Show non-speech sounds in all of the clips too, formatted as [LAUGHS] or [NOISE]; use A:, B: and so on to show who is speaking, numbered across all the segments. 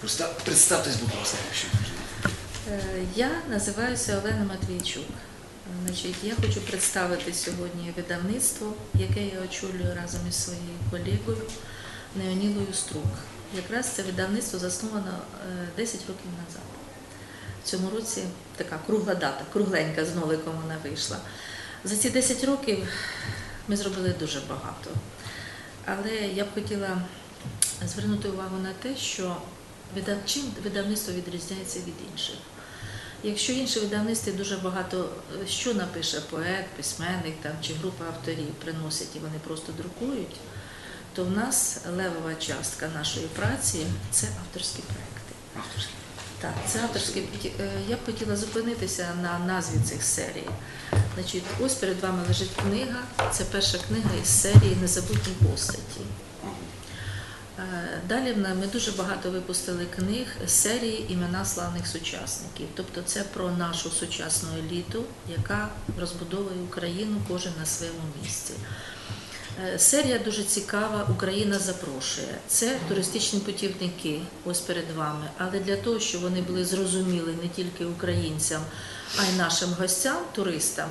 A: Представ- Представтесь, будь ласка, якщо.
B: Е, Я називаюся Олена Матвійчук. Значить, я хочу представити сьогодні видавництво, яке я очолюю разом із своєю колегою Неонілою Струк. Якраз це видавництво засновано е, 10 років назад. В цьому році така кругла дата, кругленька з ноликом вона вийшла. За ці 10 років ми зробили дуже багато. Але я б хотіла звернути увагу на те, що. Чим видавництво відрізняється від інших. Якщо інші видавництві дуже багато е, що напише поет, письменник там, чи група авторів приносять і вони просто друкують, то в нас левова частка нашої праці це авторські проекти.
A: Авторський.
B: Так, це авторські. Е, Я б хотіла зупинитися на назві цих серій. Значить, ось перед вами лежить книга. Це перша книга із серії Незабутні постаті. Е, Далі ми дуже багато випустили книг з серії імена славних сучасників. Тобто це про нашу сучасну еліту, яка розбудовує Україну кожен на своєму місці. Е, Серія дуже цікава. Україна запрошує. Це туристичні путівники, ось перед вами. Але для того, щоб вони були зрозуміли не тільки українцям, а й нашим гостям, туристам,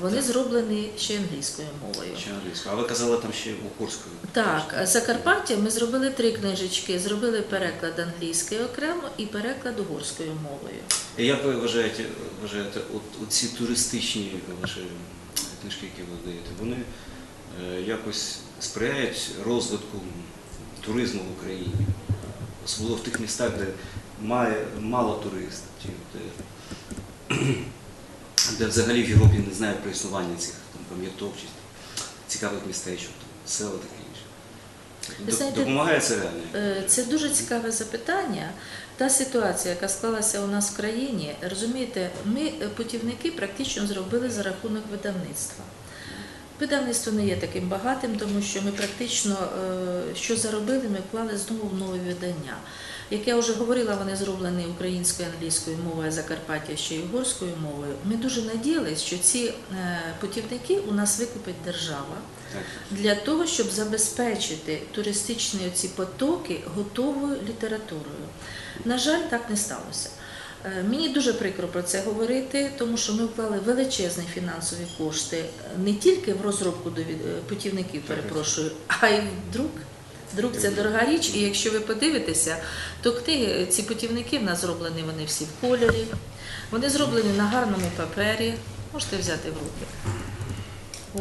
B: вони зроблені ще англійською мовою.
A: Ще англійською. А ви казали там ще угорською.
B: Так, Закарпаття ми зробили три книжечки. Зробили переклад англійський окремо і переклад угорською мовою.
A: І як ви вважаєте, вважаєте от, ці туристичні ваші книжки, які ви даєте, вони е, якось сприяють розвитку туризму в Україні? Особливо в тих містах, де має мало туристів, де, [CLEARS THROAT] де взагалі в Європі не знають про існування цих пам'яток чи цікавих містечок, села таке інше.
B: Знаєте,
A: Допомагає це реально?
B: Е, Це дуже цікаве запитання. Та ситуація, яка склалася у нас в країні, розумієте, ми е, путівники практично зробили за рахунок видавництва. Видавництво не є таким багатим, тому що ми практично е, що заробили, ми вклали знову в нові видання. Як я вже говорила, вони зроблені українською, англійською мовою, Закарпаття ще й угорською мовою. Ми дуже надіялись, що ці е, путівники у нас викупить держава для того, щоб забезпечити туристичні ці потоки готовою літературою. На жаль, так не сталося. Е, Мені дуже прикро про це говорити, тому що ми вклали величезні фінансові кошти е, не тільки в розробку е, путівників, перепрошую, а й в друк. Друк це дорога річ, і якщо ви подивитеся, то книги, ці путівники в нас зроблені вони всі в кольорі, вони зроблені на гарному папері. Можете взяти в руки.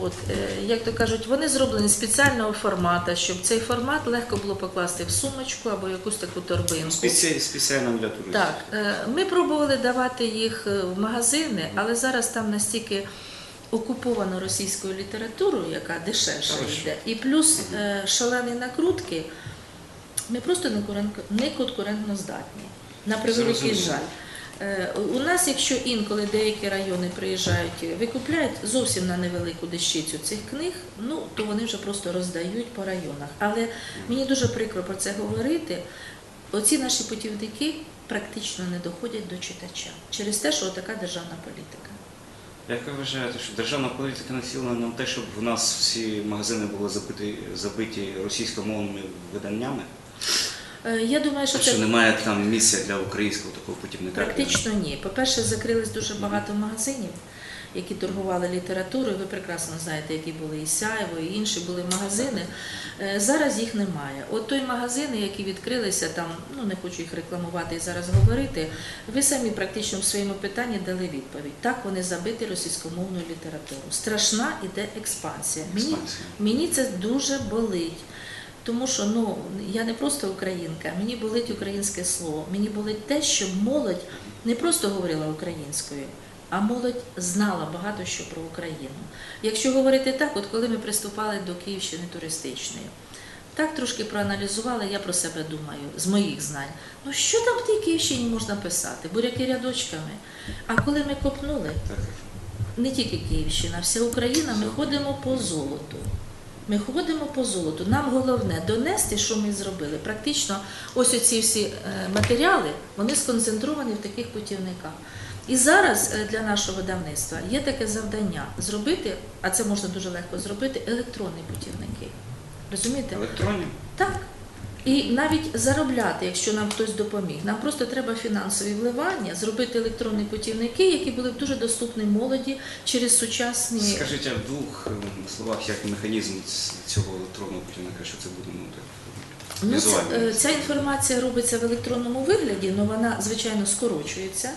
B: От, е, як то кажуть, вони зроблені спеціального формату, щоб цей формат легко було покласти в сумочку або якусь таку торбинку.
A: Спеці- Спеціально для туристів.
B: Так, е, ми пробували давати їх е, в магазини, але зараз там настільки окуповано російською літературою, яка дешевше
A: Хорошо.
B: йде, і плюс е, шалені накрутки, ми просто не конкурентно здатні. На превеликий жаль. Е, У нас, якщо інколи деякі райони приїжджають, викупляють зовсім на невелику дещицю цих книг, ну то вони вже просто роздають по районах. Але мені дуже прикро про це говорити. Оці наші путівники практично не доходять до читача через те, що така державна політика.
A: Як ви вважаєте, що державна політика націлена на те, щоб в нас всі магазини були забиті, забиті російськомовними виданнями?
B: Е, Я думаю, що
A: Що
B: це
A: немає там місця для українського такого путівника?
B: Практично ні. По-перше, закрились дуже багато магазинів, які торгували літературою. Ви прекрасно знаєте, які були і Сяєво, і інші були магазини. Е, Зараз їх немає. От той магазини, які відкрилися там, ну не хочу їх рекламувати і зараз говорити. Ви самі практично в своєму питанні дали відповідь. Так вони забиті російськомовною літературою. Страшна іде експансія. Мені
A: Експансія.
B: Мені це дуже болить. Тому що ну я не просто українка, мені болить українське слово. Мені болить те, що молодь не просто говорила українською, а молодь знала багато що про Україну. Якщо говорити так, от коли ми приступали до Київщини туристичної, так трошки проаналізувала, я про себе думаю, з моїх знань. Ну що там в тій Київщині можна писати? Буряки рядочками. А коли ми копнули, не тільки Київщина, вся Україна, ми ходимо по золоту. Ми ходимо по золоту. Нам головне донести, що ми зробили. Практично ось оці всі е, матеріали, вони сконцентровані в таких путівниках. І зараз е, для нашого видавництва є таке завдання зробити, а це можна дуже легко зробити, електронні путівники. Розумієте?
A: Електронні?
B: Так. І навіть заробляти, якщо нам хтось допоміг. Нам просто треба фінансові вливання, зробити електронні путівники, які були б дуже доступні молоді через сучасні.
A: Скажіть, а в двох ем, словах, як механізм цього електронного путівника, що це буде ну,
B: Ну, е, ця інформація робиться в електронному вигляді, але вона, звичайно, скорочується.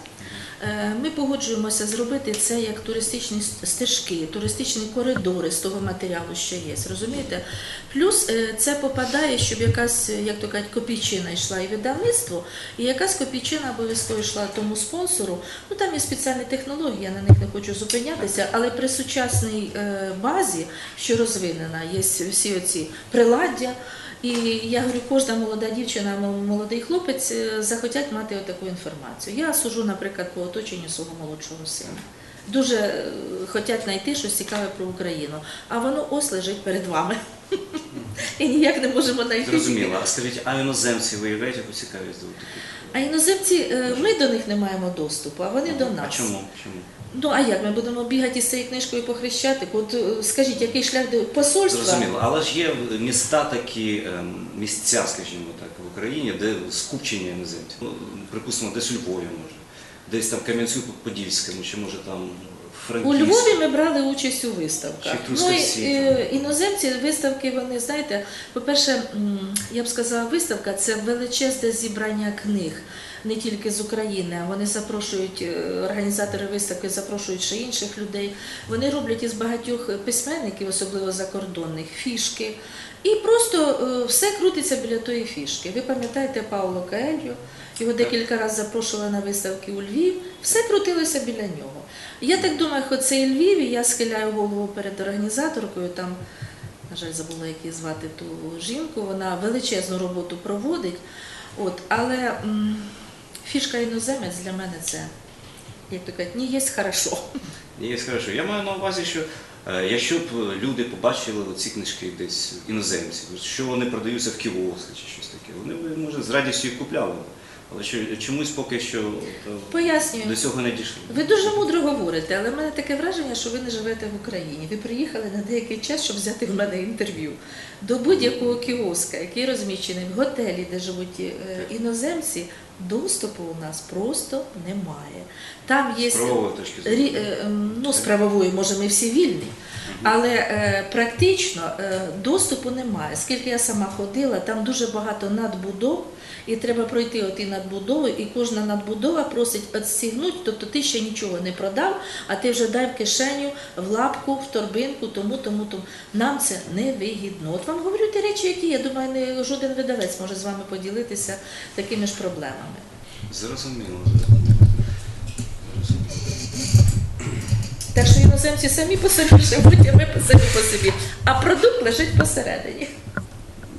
B: Е, Ми погоджуємося зробити це як туристичні стежки, туристичні коридори з того матеріалу, що є. Розумієте? Плюс е, це попадає, щоб якась, як то кажуть, копійчина йшла і видавництву, і якась копійчина обов'язково йшла тому спонсору. Ну там є спеціальні технології, я на них не хочу зупинятися, але при сучасній е, базі, що розвинена, є всі оці приладдя. І я говорю, кожна молода дівчина, молодий хлопець е, захотять мати таку інформацію. Я сужу, наприклад, по оточенню свого молодшого сина. Дуже е, хочуть знайти щось цікаве про Україну, а воно ось лежить перед вами. І ніяк не можемо знайти.
A: Зрозуміло. А скажіть, а іноземці виявляють яку цікавість до?
B: А іноземці, е, ми до них не маємо доступу, а вони до нас.
A: А чому? Чому?
B: Ну а як ми будемо бігати з цією книжкою по Хрещатику? От е, скажіть, який шлях до посольства?
A: Зрозуміло, але ж є міста такі, ем, місця, скажімо так, в Україні, де скупчення іноземців. Ну, припустимо, десь у Львові може, десь там Кам'янцю-Подільському, чи може там
B: У Львові ми брали участь у виставках. Ну, і, е, іноземці виставки, вони знаєте, по-перше, я б сказала, виставка це величезне зібрання книг. Не тільки з України, вони запрошують е, організатори виставки, запрошують ще інших людей. Вони роблять із багатьох письменників, особливо закордонних, фішки. І просто е, все крутиться біля тої фішки. Ви пам'ятаєте Пауло Каельо? Його декілька разів запрошували на виставки у Львів. Все крутилося біля нього. Я так думаю, хоч це і Львів, і я схиляю голову перед організаторкою. Там, на жаль, забула, як її звати ту жінку. Вона величезну роботу проводить. От, але фішка іноземець для мене це, як то кажуть, не є хорошо.
A: Є хорошо. Я маю на увазі, що е, якщо б люди побачили ці книжки десь іноземці, що вони продаються в кіоски чи щось таке, вони може, з радістю купляли. Але чомусь поки що
B: Пояснюю.
A: до цього не дійшли.
B: Ви дуже мудро говорите, але в мене таке враження, що ви не живете в Україні. Ви приїхали на деякий час, щоб взяти в мене інтерв'ю. До будь-якого кіоска, який розміщений в готелі, де живуть е, іноземці, доступу у нас просто немає. Там є. Рі- е, ну, з правової, може, ми всі вільні, але е, практично е, доступу немає. Скільки я сама ходила, там дуже багато надбудов, і треба пройти оті надбудови, і кожна надбудова просить відстігнути, тобто ти ще нічого не продав, а ти вже дай в кишеню, в лапку, в торбинку, тому, тому, тому. Нам це не вигідно. От вам говорю ті речі, які я думаю, не жоден видавець може з вами поділитися такими ж проблемами.
A: Зрозуміло.
B: Так що іноземці самі по собі живуть, а ми самі по собі. А продукт лежить посередині.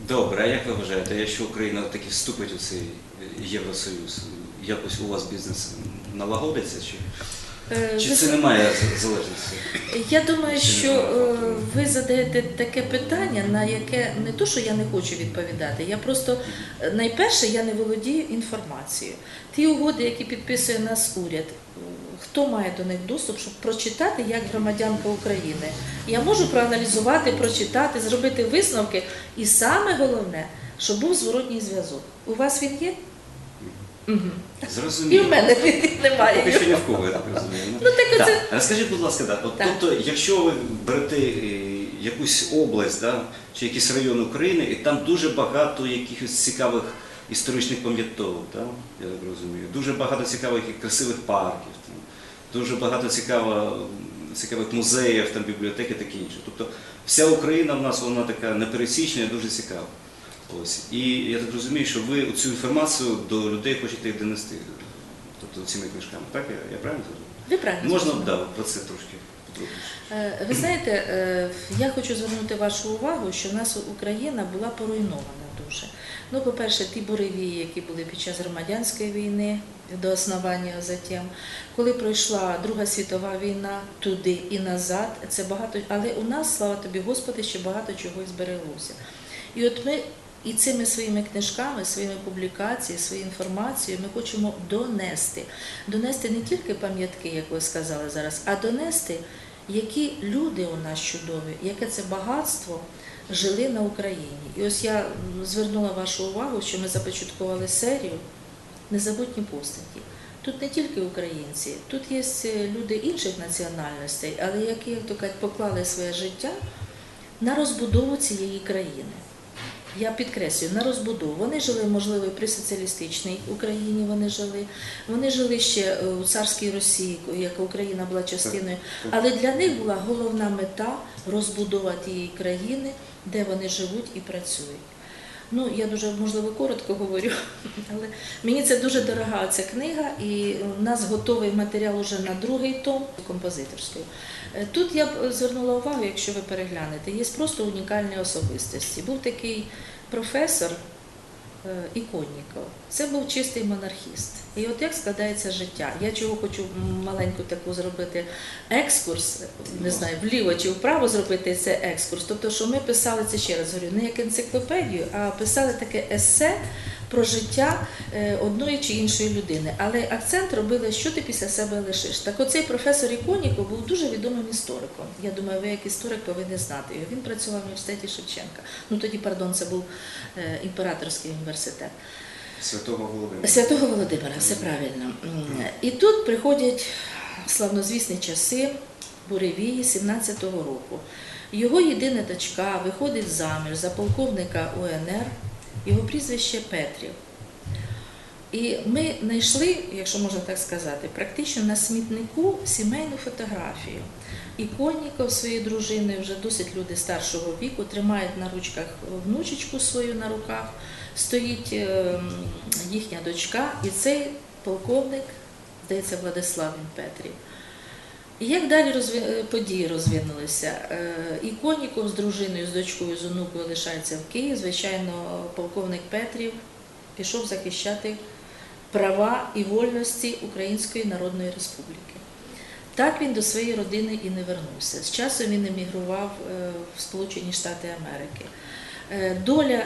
A: Добре, а як ви вважаєте, якщо Україна таки вступить у цей Євросоюз, якось у вас бізнес налагодиться? Чи,
B: Е,
A: чи це не має залежності?
B: Я думаю, що е, ви задаєте таке питання, на яке не то, що я не хочу відповідати. Я просто е, найперше я не володію інформацією. Ті угоди, які підписує нас уряд, хто має до них доступ, щоб прочитати як громадянка України? Я можу проаналізувати, прочитати, зробити висновки, і саме головне, щоб був зворотній зв'язок. У вас він є? Мгм. І в мене немає.
A: Поки що ні в кого, я так розумію.
B: Ну так
A: Так.
B: оце.
A: А Скажіть, будь ласка, да, от,
B: Так.
A: тобто, якщо ви берете е, якусь область да, чи якийсь район України, і там дуже багато якихось цікавих історичних пам'яток, да, я так розумію, дуже багато цікавих і красивих парків, дуже багато цікаво, цікавих музеїв, там, бібліотек і таке інше. Тобто вся Україна в нас вона така непересічна і дуже цікава. Ось. І я так розумію, що ви цю інформацію до людей хочете донести, тобто цими книжками. Так, я, я правильно зрозумів?
B: Ви правильно
A: Можна
B: зрозуміли.
A: да, про це трошки подробніше.
B: Е, Ви знаєте, е, я хочу звернути вашу увагу, що в нас Україна була поруйнована дуже. Ну, по-перше, ті буревії, які були під час громадянської війни до основання затем, коли пройшла Друга світова війна туди і назад, це багато, але у нас, слава тобі, Господи, ще багато чого збереглося. І от ми і цими своїми книжками, своїми публікаціями, своєю інформацією ми хочемо донести. Донести не тільки пам'ятки, як ви сказали зараз, а донести, які люди у нас чудові, яке це багатство жили на Україні. І ось я звернула вашу увагу, що ми започаткували серію Незабутні постаті. Тут не тільки українці, тут є люди інших національностей, але які, як то кажуть, поклали своє життя на розбудову цієї країни. Я підкреслюю, на розбудову. Вони жили, можливо, при соціалістичній Україні вони жили. Вони жили ще е, у царській Росії, яка Україна була частиною. Але для них була головна мета розбудова тієї країни, де вони живуть і працюють. Ну, я дуже можливо коротко говорю, але мені це дуже дорога ця книга, і у нас готовий матеріал уже на другий том композиторської. Е, Тут я б звернула увагу, якщо ви переглянете, є просто унікальні особистості. Був такий професор е, Іконніков. Це був чистий монархіст. І от як складається життя. Я чого хочу маленьку таку зробити екскурс, не знаю, вліво чи вправо зробити цей екскурс. Тобто, що ми писали це ще раз говорю, не як енциклопедію, а писали таке есе про життя е, одної чи іншої людини. Але акцент робили, що ти після себе лишиш. Так оцей професор Іконіков був дуже відомим істориком. Я думаю, ви як історик повинні знати його. Він працював в університеті Шевченка. Ну тоді, пардон, це був е, імператорський університет.
A: Святого Володимира.
B: Святого Володимира, все правильно. І тут приходять славнозвісні часи буревії 17-го року. Його єдина дочка виходить заміж за полковника УНР, його прізвище Петрів. І ми знайшли, якщо можна так сказати, практично на смітнику сімейну фотографію. Іконніков своєю дружиною, вже досить люди старшого віку, тримають на ручках внучечку свою на руках, стоїть е, їхня дочка, і цей полковник, здається, Владислав Петрів. Як далі розві... е, події розвинулися? Е, Іконніков з дружиною, з дочкою, з онукою лишається в Києві. Звичайно, полковник Петрів пішов захищати права і вольності Української Народної Республіки. Так він до своєї родини і не вернувся. З часом він емігрував е, в Сполучені Штати Америки. Доля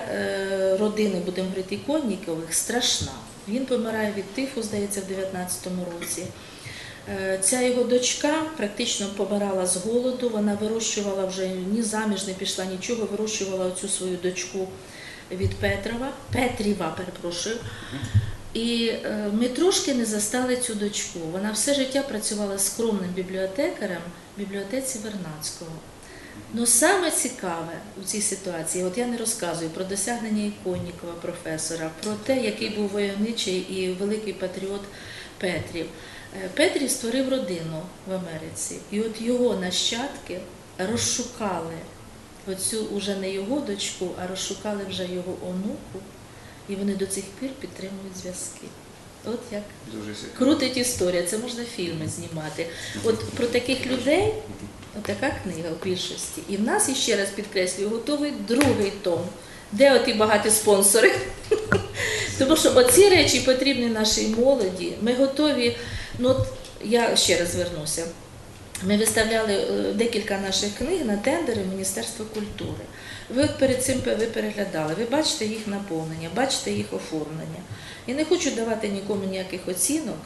B: родини, будемо говорити, Іконнікових страшна. Він помирає від тифу, здається, в 19-му році. Е, Ця його дочка практично помирала з голоду. Вона вирощувала вже ні заміж не пішла, нічого, вирощувала оцю свою дочку від Петрова, Петріва, перепрошую. І е, ми трошки не застали цю дочку. Вона все життя працювала скромним бібліотекарем в бібліотеці Вернадського. Ну саме цікаве у цій ситуації, от я не розказую про досягнення Іконнікова, професора, про те, який був войовничий і великий патріот Петрів. Е, Петрів створив родину в Америці, і от його нащадки розшукали оцю уже не його дочку, а розшукали вже його онуку, і вони до цих пір підтримують зв'язки. От як
A: Дуже
B: крутить історія, це можна фільми знімати. От про таких людей, от така книга у більшості. І в нас, іще раз підкреслюю, готовий другий том, де оті багаті спонсори. [LAUGHS] Тому що оці речі потрібні нашій молоді. Ми готові. Ну, от я ще раз звернуся. Ми виставляли е, декілька наших книг на тендери Міністерства культури. Ви от перед цим ви переглядали, ви бачите їх наповнення, бачите їх оформлення. Я не хочу давати нікому ніяких оцінок,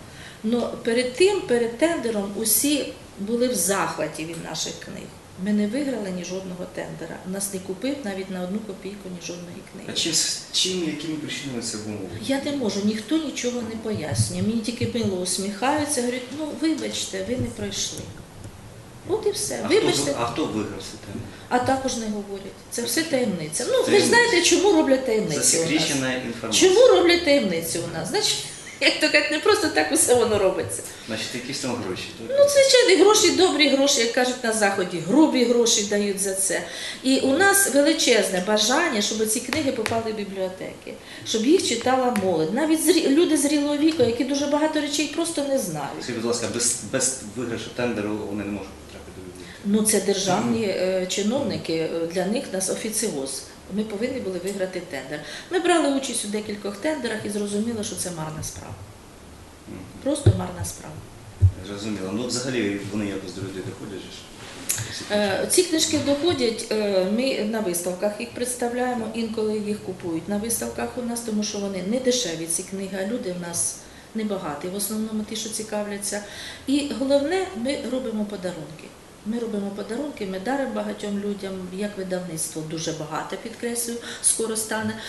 B: але перед тим, перед тендером, усі були в захваті від наших книг. Ми не виграли ні жодного тендера. Нас не купив навіть на одну копійку ні жодної книги.
A: А чим, чим якими причинами це обумовлено?
B: Я не можу, ніхто нічого не пояснює. Мені тільки мило усміхаються, говорять, ну вибачте, ви не пройшли. От і все.
A: А
B: Вибачте,
A: з- а хто виграв це тему?
B: а також не говорять. Це все таємниця. Ну, ви ж знаєте, чому роблять таємницю у нас? Чому роблять таємницю у нас? Значить, як то кажуть, не просто так усе воно робиться.
A: Значить, якісь там гроші. так?
B: Ну, звичайно, гроші, добрі гроші, як кажуть на заході, грубі гроші дають за це. І у нас величезне бажання, щоб ці книги попали в бібліотеки, щоб їх читала молодь. Навіть зрі... люди зрілого віку, які дуже багато речей просто не знають.
A: Скажіть, будь ласка, без, без виграшу тендеру вони не можуть потрапити до бібліотеки.
B: Ну, це державні е, чиновники, е, для них нас офіціоз. Ми повинні були виграти тендер. Ми брали участь у декількох тендерах і зрозуміли, що це марна справа. Просто марна справа.
A: Зрозуміло. Ну, взагалі вони якось до людей доходять же ж. Ці книжки.
B: Е, Ці книжки доходять, е, ми на виставках їх представляємо, інколи їх купують на виставках у нас, тому що вони не дешеві, ці книги, а люди в нас небагаті, в основному ті, що цікавляться. І головне, ми робимо подарунки. Ми робимо подарунки, ми даримо багатьом людям, як видавництво дуже багато, підкреслюю, скоро стане.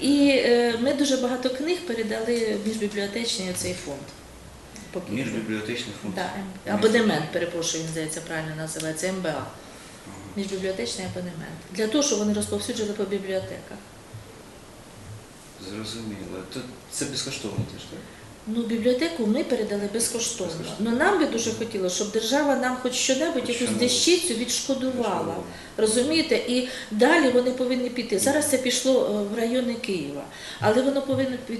B: І е, ми дуже багато книг передали в міжбібліотечний цей фонд.
A: Міжбібліотечний фонд.
B: Да, абонемент, перепрошую, він здається, правильно називається МБА. Міжбібліотечний абонемент. Для того, щоб вони розповсюджували по бібліотеках.
A: Зрозуміло. Це безкоштовно теж, так?
B: Ну, бібліотеку ми передали безкоштовно.
A: Безкоштовно.
B: Ну нам би дуже хотілося, щоб держава нам хоч щонебудь якусь дещицю відшкодувала. Розумієте? І далі вони повинні піти. Зараз це пішло е, в райони Києва, але воно повинно пі-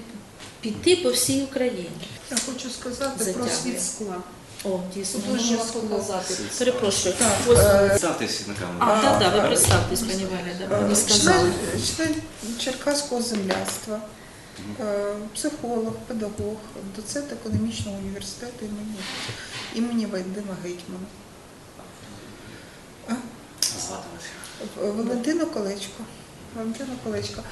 B: піти по всій Україні.
C: Я хочу сказати про
B: Затягує.
C: світ скла.
B: О, дійсно, можна показати. Перепрошую.
C: Так,
B: Ось.
C: е,
A: Представтеся на камеру.
B: А, так, так, ви
C: е,
B: представтесь, пані Валя, да,
C: Е. Член, член Черкаського земляцтва, е, психолог, педагог, доцент економічного університету імені, імені Вадима Гетьмана. Е, Валентина Колечко. Валентина Колечко.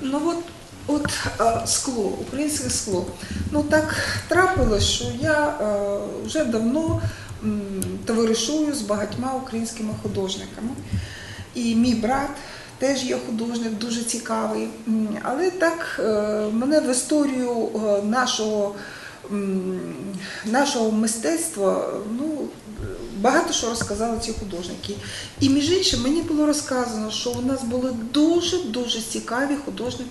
C: Ну от, от е, скло, українське скло. Ну так трапилось, що я е, вже давно м, товаришую з багатьма українськими художниками. І мій брат теж є художник, дуже цікавий. Але так е, мене в історію е, нашого, нашого мистецтва ну, багато що розказали ці художники. І між іншим мені було розказано, що у нас були дуже-дуже цікаві художники.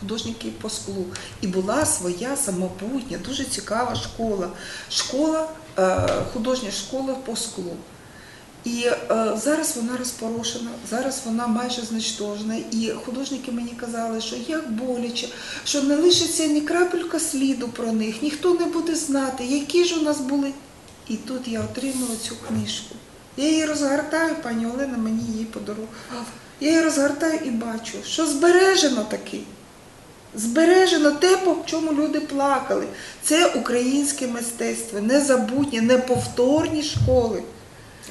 C: Художники по склу. І була своя самобутня, дуже цікава школа. Школа, е, художня школа по склу. І е, зараз вона розпорошена, зараз вона майже знищена. І художники мені казали, що як боляче, що не лишиться ні крапелька сліду про них, ніхто не буде знати, які ж у нас були. І тут я отримала цю книжку. Я її розгортаю, пані Олена мені її подарувала. Я її розгортаю і бачу, що збережено таки. Збережено те, по чому люди плакали. Це українське мистецтво, незабутнє, неповторні школи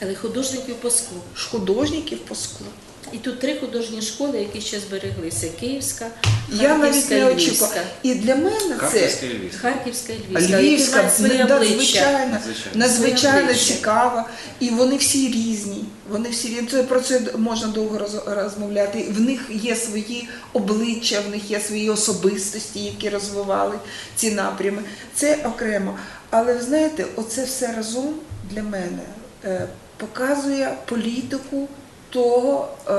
B: Але художників по склу.
C: художників по склу.
B: І тут три художні школи, які ще збереглися: Київська,
C: Я навіть не
B: і
C: очікувала.
B: Львівська.
C: І для мене це
A: Харківська і Львівська.
B: Харківська і Львівська, які
C: Львівська,
B: мають своє обличчя.
C: надзвичайно,
A: Звичайно.
C: надзвичайно
B: обличчя.
C: цікава. І вони всі різні. Вони всі різні. Це про це можна довго роз- розмовляти. В них є свої обличчя, в них є свої особистості, які розвивали ці напрями. Це окремо. Але ви знаєте, оце все разом для мене е, показує політику того е,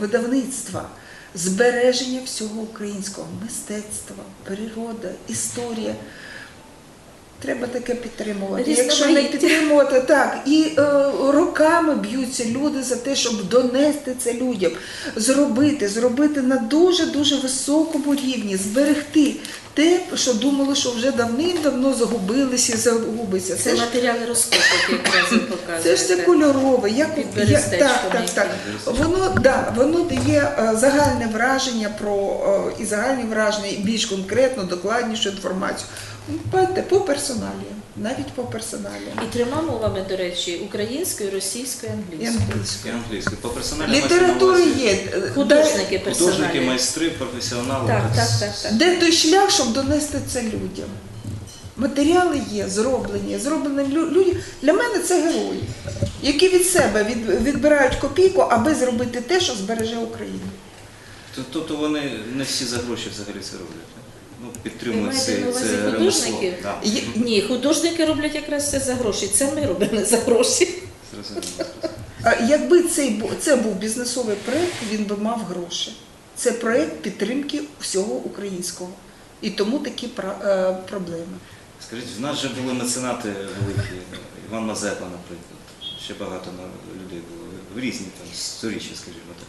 C: видавництва. Збереження всього українського мистецтва, природа, історія. Треба таке підтримувати. Якщо не підтримувати, так. І е, роками б'ються люди за те, щоб донести це людям, зробити, зробити на дуже-дуже високому рівні, зберегти те, що думали, що вже давним-давно загубилися і загубиться.
B: Це
C: Це ж
B: матеріали розкопок, якраз ви [COUGHS] показуєте.
C: це ж це кольорове, як я, так, так, так. Воно да, воно дає е, загальне враження про е, і загальні враження, і більш конкретну, докладнішу інформацію. Бачите, по персоналіям, навіть по персоналіям.
B: І трьома мовами, до речі, українською, російською, англійською.
C: Англійською.
A: англійською. По персоналі
C: Літератури є. е,
B: Художники
A: Художники, майстри, професіонали.
B: Так, так, так, так.
C: Де той шлях, щоб донести це людям? Матеріали є, зроблені, зроблені люди. Для мене це герої, які від себе відбирають копійку, аби зробити те, що збереже Україну.
A: Тобто вони не всі за гроші взагалі це роблять. Ну, підтримують це, це ремесло. Да.
C: Є-
B: Ні, художники роблять якраз це за гроші. Це ми робимо за гроші.
A: Зрозуміло, зрозуміло.
C: А Якби цей бу- це був бізнесовий проєкт, він би мав гроші. Це проєкт підтримки всього українського. І тому такі пра- е, проблеми.
A: Скажіть, в нас же були меценати великі, Іван Мазепа, наприклад. Ще багато на- людей було в різні там сторіччя, скажімо так.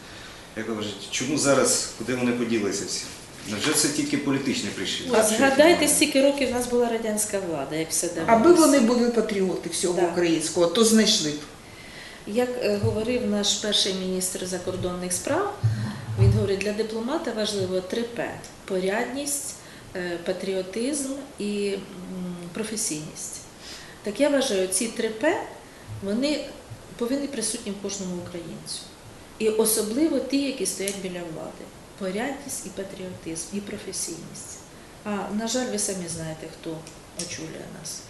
A: Як ви вважаєте, чому зараз, куди вони поділися всі? Невже це тільки політичні причини?
B: Ось Згадайте, стільки років в нас була радянська влада, як все давалося.
C: Аби вони були патріоти всього
B: Так.
C: українського, то знайшли б.
B: Як е, говорив наш перший міністр закордонних справ, він говорить, для дипломата важливо три П: порядність, е, патріотизм і професійність. Так я вважаю, ці три П вони повинні присутні в кожному українцю. І особливо ті, які стоять біля влади. Порядність і патріотизм, і професійність. А на жаль, ви самі знаєте, хто очолює нас.